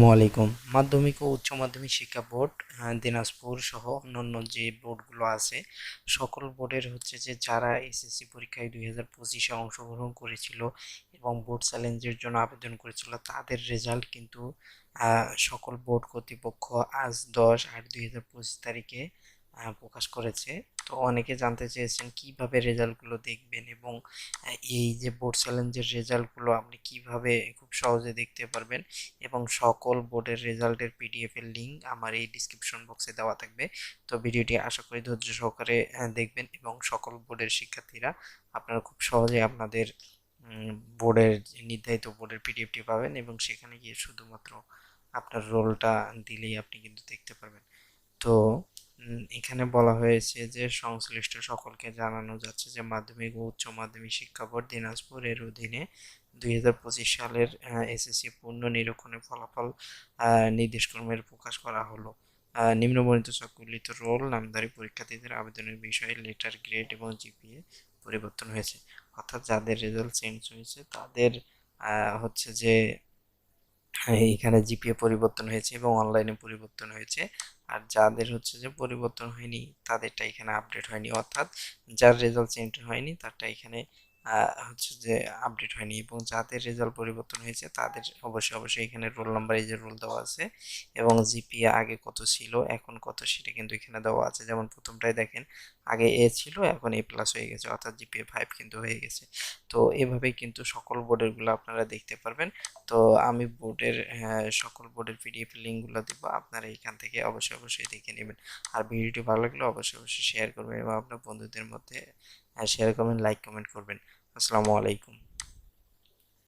আসসালামু আলাইকুম। মাধ্যমিক ও উচ্চ মাধ্যমিক শিক্ষা বোর্ড দিনাজপুর সহ অন্যান্য যে বোর্ডগুলো আছে, সকল বোর্ডের হচ্ছে যে যারা এসএসসি পরীক্ষায় দুই হাজার পঁচিশে অংশগ্রহণ করেছিল এবং বোর্ড চ্যালেঞ্জের জন্য আবেদন করেছিল, তাদের রেজাল্ট কিন্তু সকল বোর্ড কর্তৃপক্ষ আজ দশ আট দুই হাজার পঁচিশ তারিখে প্রকাশ করেছে। তো অনেকে জানতে চেয়েছেন কীভাবে রেজাল্টগুলো দেখবেন এবং এই যে বোর্ড চ্যালেঞ্জের রেজাল্টগুলো আপনি কীভাবে খুব সহজে দেখতে পারবেন এবং সকল বোর্ডের রেজাল্টের পিডিএফ এর লিংক আমার এই ডিসক্রিপশন বক্সে দেওয়া থাকবে। তো ভিডিওটি আশা করি ধৈর্য সহকারে দেখবেন এবং সকল বোর্ডের শিক্ষার্থীরা আপনারা খুব সহজে আপনাদের বোর্ডের নির্ধারিত বোর্ডের পিডিএফটি পাবেন এবং সেখানে গিয়ে শুধুমাত্র আপনার রোলটা দিলেই আপনি কিন্তু দেখতে পারবেন। তো এখানে বলা হয়েছে যে সংশ্লিষ্ট সকলকে জানানো যাচ্ছে যে মাধ্যমিক ও উচ্চ মাধ্যমিক শিক্ষা বোর্ড দিনাজপুর এর অধীনে দুই হাজার পঁচিশ সালের এসএসসি পূর্ণ নিরীক্ষণের ফলাফল নির্দেশক্রমের প্রকাশ করা হলো। নিম্নবর্ণিত সকলিত রোল নামধারী পরীক্ষার্থীদের আবেদনের বিষয়ে লেটার গ্রেড এবং জিপিএ পরিবর্তন হয়েছে। অর্থাৎ যাদের রেজাল্ট চেঞ্জ হয়েছে, তাদের হচ্ছে যে এখানে জিপিএ পরিবর্তন হয়েছে এবং অনলাইনে পরিবর্তন হয়েছে। আর যাদের হচ্ছে যে পরিবর্তন হয়নি, তাদেরটা এখানে আপডেট হয়নি। অর্থাৎ যার রেজাল্ট চেঞ্জ হয়নি, তারটা এখানে হচ্ছে যে আপডেট হয়নি এবং যাদের রেজাল্ট পরিবর্তন হয়েছে তাদের অবশ্যই অবশ্যই এখানে রোল নাম্বার এই যে রোল দেওয়া আছে এবং জিপিএ আগে কত ছিল, এখন কত সেটা কিন্তু এখানে দেওয়া আছে। যেমন প্রথমটাই দেখেন, আগে এ ছিল, এখন এ প্লাস হয়ে গেছে, অর্থাৎ জিপিএ ফাইভ কিন্তু হয়ে গেছে। তো এভাবেই কিন্তু সকল বোর্ডেরগুলো আপনারা দেখতে পারবেন। তো আমি বোর্ডের সকল বোর্ডের পিডিএফ লিঙ্কগুলো দেবো, আপনারা এখান থেকে অবশ্যই অবশ্যই দেখে নেবেন। আর ভিডিওটি ভালো লাগলে অবশ্যই অবশ্যই শেয়ার করবেন এবং আপনার বন্ধুদের মধ্যে শেয়ার করবেন লাইক কমেন্ট করবেন। আসসালামু আলাইকুম।